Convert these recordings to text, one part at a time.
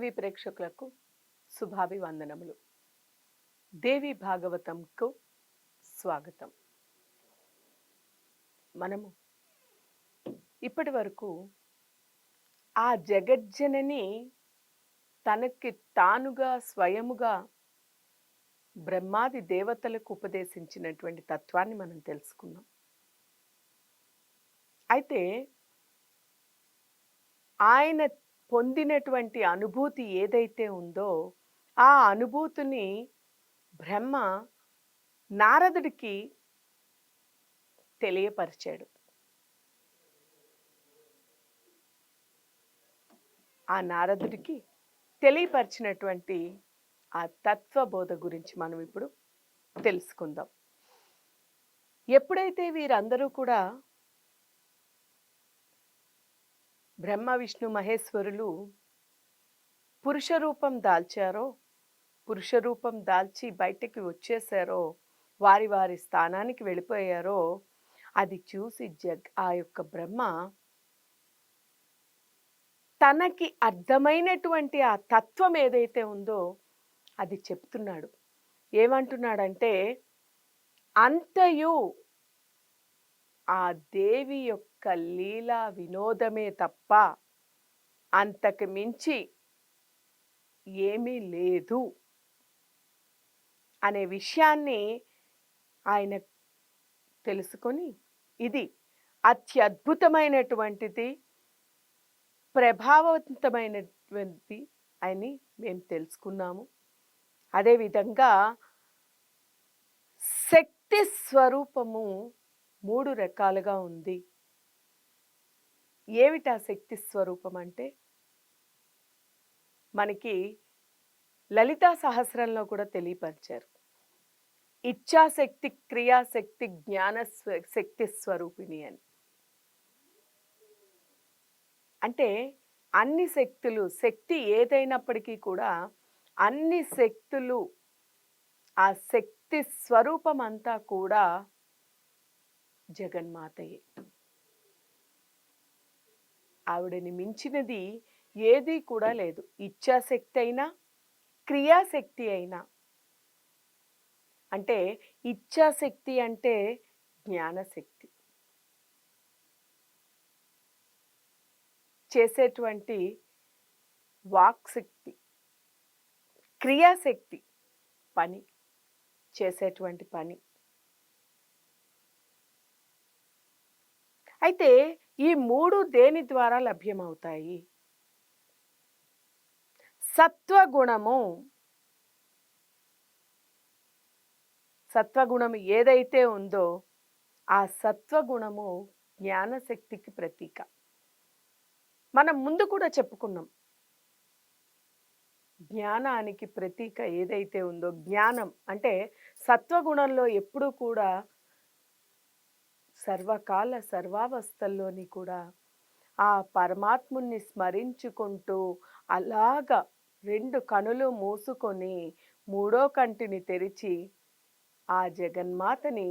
TV ప్రేక్షకులకు శుభాభివందనములు. దేవి భాగవతంకు స్వాగతం. మనము ఇప్పటి వరకు ఆ జగజ్జనని తనకి తానుగా స్వయముగా బ్రహ్మాది దేవతలకు ఉపదేశించినటువంటి తత్వాన్ని మనం తెలుసుకున్నాం. అయితే ఆయన పొందినటువంటి అనుభూతి ఏదైతే ఉందో ఆ అనుభూతిని బ్రహ్మ నారదుడికి తెలియపరిచాడు. ఆ నారదుడికి తెలియపరిచినటువంటి ఆ తత్వబోధ గురించి మనం ఇప్పుడు తెలుసుకుందాం. ఎప్పుడైతే వీరందరూ కూడా బ్రహ్మ విష్ణు మహేశ్వరులు పురుష రూపం దాల్చారో పురుష రూపం దాల్చి బయటకి వచ్చేసారో వారి వారి స్థానానికి వెళ్ళిపోయారో అది చూసి జగ్ ఆ యొక్క బ్రహ్మ తనకి అర్థమైనటువంటి ఆ తత్వం ఏదైతే ఉందో అది చెప్తున్నాడు. ఏమంటున్నాడంటే అంతయు ఆ దేవి యొక్క లీలా వినోదమే తప్ప అంతకు మించి ఏమీ లేదు. అనే విషయాన్ని ఆయన తెలుసుకొని ఇది అత్యద్భుతమైనటువంటిది ప్రభావవంతమైనటువంటి అని మేము తెలుసుకున్నాము. అదేవిధంగా శక్తి స్వరూపము మూడు రకాలుగా ఉంది. ఏమిటా శక్తి స్వరూపం అంటే? మనకి లలితా సహస్రంలో కూడా తెలియపరిచారు. ఇచ్ఛాశక్తి క్రియాశక్తి జ్ఞాన స్వ- శక్తి స్వరూపిణి అని. అంటే అన్ని శక్తులు శక్తి ఏదైనప్పటికీ కూడా అన్ని శక్తులు ఆ శక్తి స్వరూపం అంతా కూడా జగన్మాతయే. ఆవిడని మించినది ఏది కూడా లేదు. ఇచ్ఛాశక్తి అయినా క్రియాశక్తి అయినా. అంటే ఇచ్ఛాశక్తి అంటే జ్ఞానశక్తి. చేసేటువంటి వాక్శక్తి క్రియాశక్తి పని చేసేటువంటి పని. అయితే ఈ మూడు దేని ద్వారా లభ్యమవుతాయి? సత్వగుణము. సత్వగుణం ఏదైతే ఉందో ఆ సత్వగుణము జ్ఞానశక్తికి ప్రతీక. మనం ముందు కూడా చెప్పుకున్నాం. జ్ఞానానికి ప్రతీక ఏదైతే ఉందో జ్ఞానం అంటే సత్వగుణంలో ఎప్పుడూ కూడా సర్వకాల సర్వావస్థల్లోని కూడా ఆ పరమాత్ముని స్మరించుకుంటూ అలాగా రెండు కనులు మూసుకొని మూడో కంటిని తెరిచి ఆ జగన్మాతని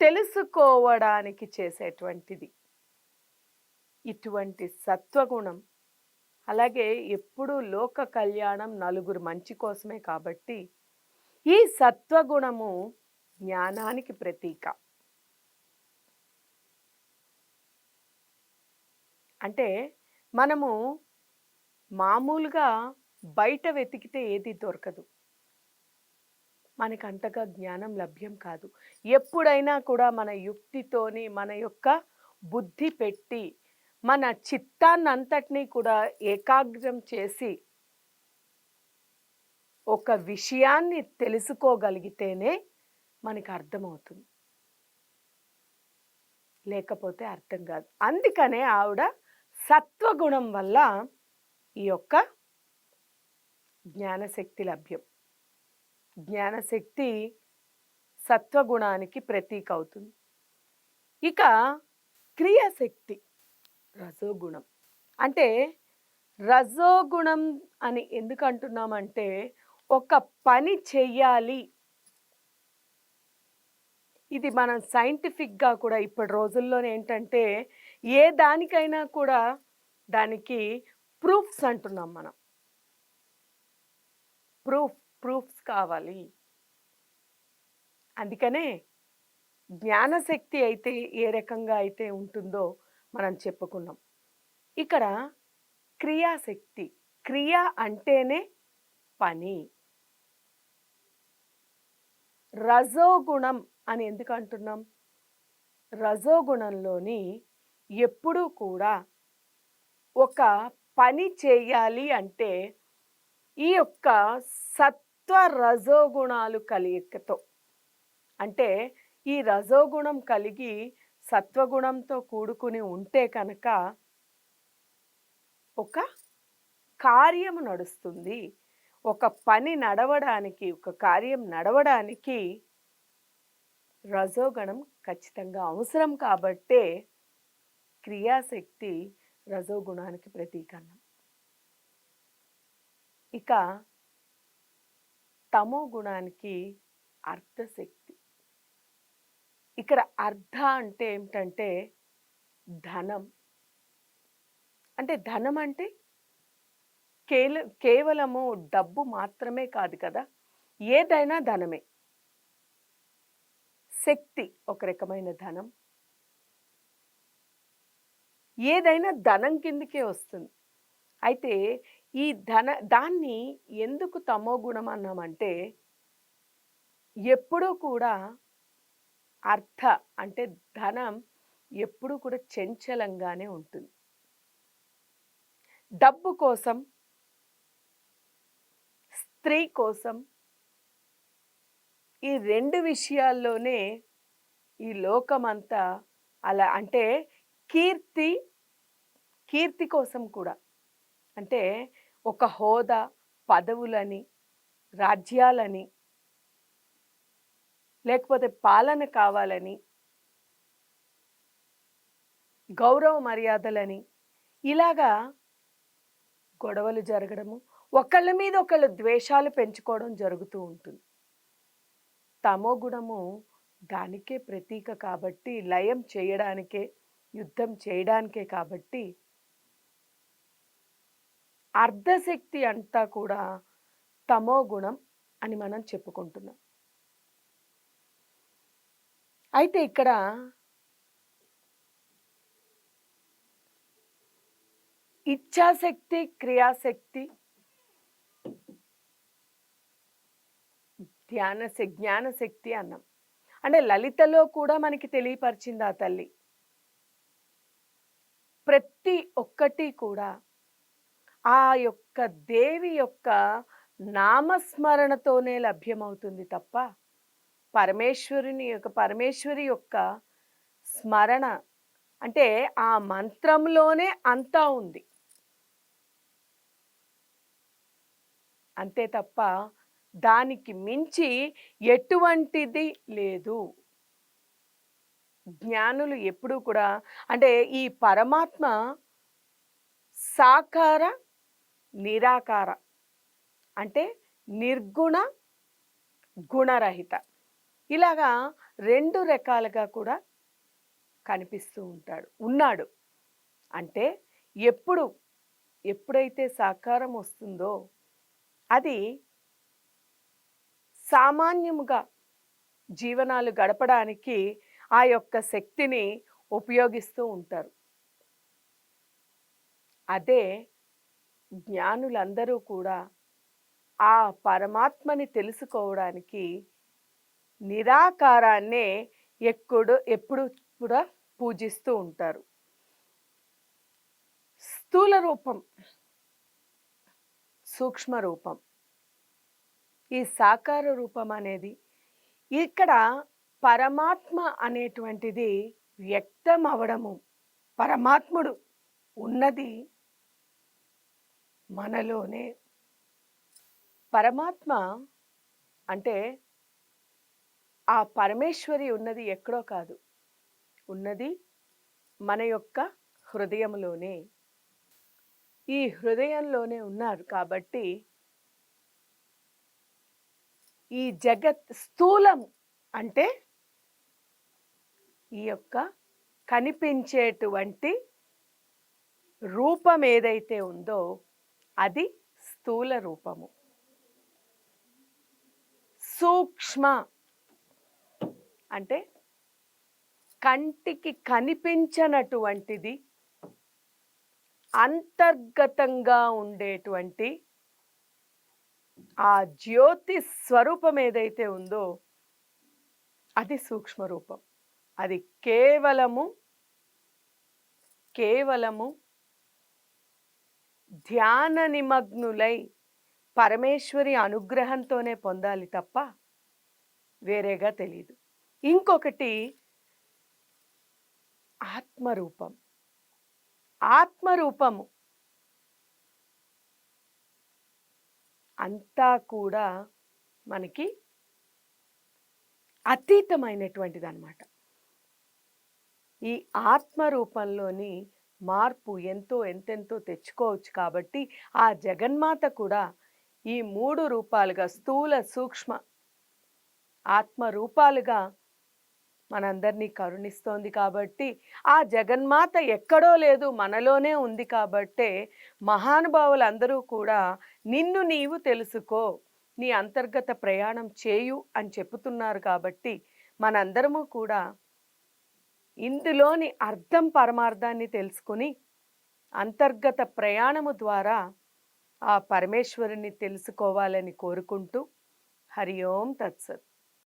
తెలుసుకోవడానికి చేసేటువంటిది. ఇటువంటి సత్వగుణం. అలాగే ఎప్పుడూ లోక కళ్యాణం నలుగురు మంచి కోసమే కాబట్టి ఈ సత్వగుణము జ్ఞానానికి ప్రతీక. అంటే మనము మామూలుగా బయట వెతికితే ఏది దొరకదు. మనకు అంతగా జ్ఞానం లభ్యం కాదు. ఎప్పుడైనా కూడా మన యుక్తితోని మన యొక్క బుద్ధి పెట్టి మన చిత్తాన్నంతటినీ కూడా ఏకాగ్రం చేసి ఒక విషయాన్ని తెలుసుకోగలిగితేనే మనకు అర్థమవుతుంది. లేకపోతే అర్థం కాదు. అందుకనే ఆవిడ సత్వగుణం వల్ల ఈ యొక్క జ్ఞానశక్తి లభ్యం. జ్ఞానశక్తి సత్వగుణానికి ప్రతీక అవుతుంది. ఇక క్రియాశక్తి రజోగుణం. అంటే రజోగుణం అని ఎందుకు అంటున్నామంటే ఒక పని చెయ్యాలి. ఇది మనం సైంటిఫిక్గా కూడా ఇప్పటి రోజుల్లోనే ఏంటంటే ఏ దానికైనా కూడా దానికి ప్రూఫ్స్ అంటున్నాం మనం. ప్రూఫ్ ప్రూఫ్స్ కావాలి. అందుకనే జ్ఞానశక్తి అయితే ఏ రకంగా అయితే ఉంటుందో మనం చెప్పుకున్నాం. ఇక్కడ క్రియాశక్తి క్రియ అంటేనే పని. రజోగుణం అని ఎందుకు అంటున్నాం? రజోగుణంలోని ఎప్పుడూ కూడా ఒక పని చేయాలి అంటే ఈ యొక్క సత్వ రజోగుణాలు కలియకతో అంటే ఈ రజోగుణం కలిగి సత్వగుణంతో కూడుకుని ఉంటే కనుక ఒక కార్యము నడుస్తుంది. ఒక పని నడవడానికి ఒక కార్యం నడవడానికి రజోగుణం ఖచ్చితంగా అవసరం కాబట్టే క్రియాశక్తి రజోగుణానికి ప్రతీకన్నం. ఇక తమో గుణానికి అర్థశక్తి. ఇక్కడ అర్థ అంటే ఏమిటంటే ధనం. అంటే ధనం అంటే కేల కేవలము డబ్బు మాత్రమే కాదు కదా ఏదైనా ధనమే. శక్తి ఒక రకమైన ధనం. ఏదైనా ధనం కిందకే వస్తుంది. అయితే ఈ ధన దాన్ని ఎందుకు తమో గుణం అన్నామంటే ఎప్పుడూ కూడా అర్థ అంటే ధనం ఎప్పుడూ కూడా చంచలంగానే ఉంటుంది. డబ్బు కోసం స్త్రీ కోసం ఈ రెండు విషయాల్లోనే ఈ లోకమంతా అలా అంటే కీర్తి కీర్తి కోసం కూడా. అంటే ఒక హోదా పదవులని రాజ్యాలని లేకపోతే పాలన కావాలని గౌరవ మర్యాదలని ఇలాగా గొడవలు జరగడము ఒకళ్ళ మీద ఒకళ్ళు ద్వేషాలు పెంచుకోవడం జరుగుతూ ఉంటుంది. తమో గుణము దానికే ప్రతీక కాబట్టి లయం చేయడానికే యుద్ధం చేయడానికే కాబట్టి అర్ధశక్తి అంతా కూడా తమో గుణం అని మనం చెప్పుకుంటున్నాం. అయితే ఇక్కడ ఇచ్ఛాశక్తి క్రియాశక్తి ధ్యాన జ్ఞానశక్తి అన్నాం. అంటే లలితలో కూడా మనకి తెలియపరిచింది ఆ తల్లి. ప్రతి ఒక్కటి కూడా ఆ యొక్క దేవి యొక్క నామస్మరణతోనే లభ్యమవుతుంది తప్ప పరమేశ్వరుని యొక్క పరమేశ్వరి యొక్క స్మరణ అంటే ఆ మంత్రంలోనే అంతా ఉంది. అంతే తప్ప దానికి మించి ఎటువంటిది లేదు. జ్ఞానులు ఎప్పుడూ కూడా అంటే ఈ పరమాత్మ సాకార నిరాకార అంటే నిర్గుణ గుణరహిత. ఇలాగా రెండు రకాలుగా కూడా కనిపిస్తూ ఉంటాడు. ఉన్నాడు అంటే ఎప్పుడు ఎప్పుడైతే సాకారం వస్తుందో అది సామాన్యముగా జీవనాలు గడపడానికి ఆ యొక్క శక్తిని ఉపయోగిస్తూ ఉంటారు. అదే జ్ఞానులందరూ కూడా ఆ పరమాత్మని తెలుసుకోవడానికి నిరాకారాన్నే ఎక్కడో ఎప్పుడు కూడా పూజిస్తూ ఉంటారు. స్థూల రూపం సూక్ష్మ రూపం. ఈ సాకార రూపం అనేది ఇక్కడ పరమాత్మ అనేటువంటిది వ్యక్తం అవడము పరమాత్ముడు ఉన్నది మనలోనే. పరమాత్మ అంటే ఆ పరమేశ్వరి ఉన్నది ఎక్కడో కాదు. ఉన్నది మన యొక్క హృదయంలోనే. ఈ హృదయంలోనే ఉన్నారు కాబట్టి ఈ జగత్ స్థూలం అంటే ఈ యొక్క కనిపించేటువంటి రూపం ఏదైతే ఉందో అది స్థూల రూపము. సూక్ష్మ అంటే కంటికి కనిపించనటువంటిది అంతర్గతంగా ఉండేటువంటి ఆ జ్యోతి స్వరూపం ఏదైతే ఉందో అది సూక్ష్మ రూపం. అది కేవలము కేవలము ధ్యాన నిమగ్నులై పరమేశ్వరి అనుగ్రహంతోనే పొందాలి తప్ప వేరేగా తెలియదు ఇంకొకటి ఆత్మరూపం. ఆత్మరూపము అంతా కూడా మనకి అతీతమైనటువంటిది అనమాట ఈ ఆత్మరూపంలోని మార్పు ఎంతో ఎంతెంతో తెచ్చుకోవచ్చు కాబట్టి ఆ జగన్మాత కూడా ఈ మూడు రూపాలుగా స్థూల సూక్ష్మ ఆత్మ రూపాలుగా మనందరినీ కరుణిస్తోంది కాబట్టి ఆ జగన్మాత ఎక్కడో లేదు మనలోనే ఉంది కాబట్టే మహానుభావులందరూ కూడా నిన్ను నీవు తెలుసుకో నీ అంతర్గత ప్రయాణం చేయు అని చెప్తున్నారు కాబట్టి మనందరము కూడా ఇందులోని అర్థం పరమార్థాన్ని తెలుసుకుని అంతర్గత ప్రయాణము ద్వారా ఆ పరమేశ్వరుని తెలుసుకోవాలని కోరుకుంటూ హరి ఓం తత్సత్.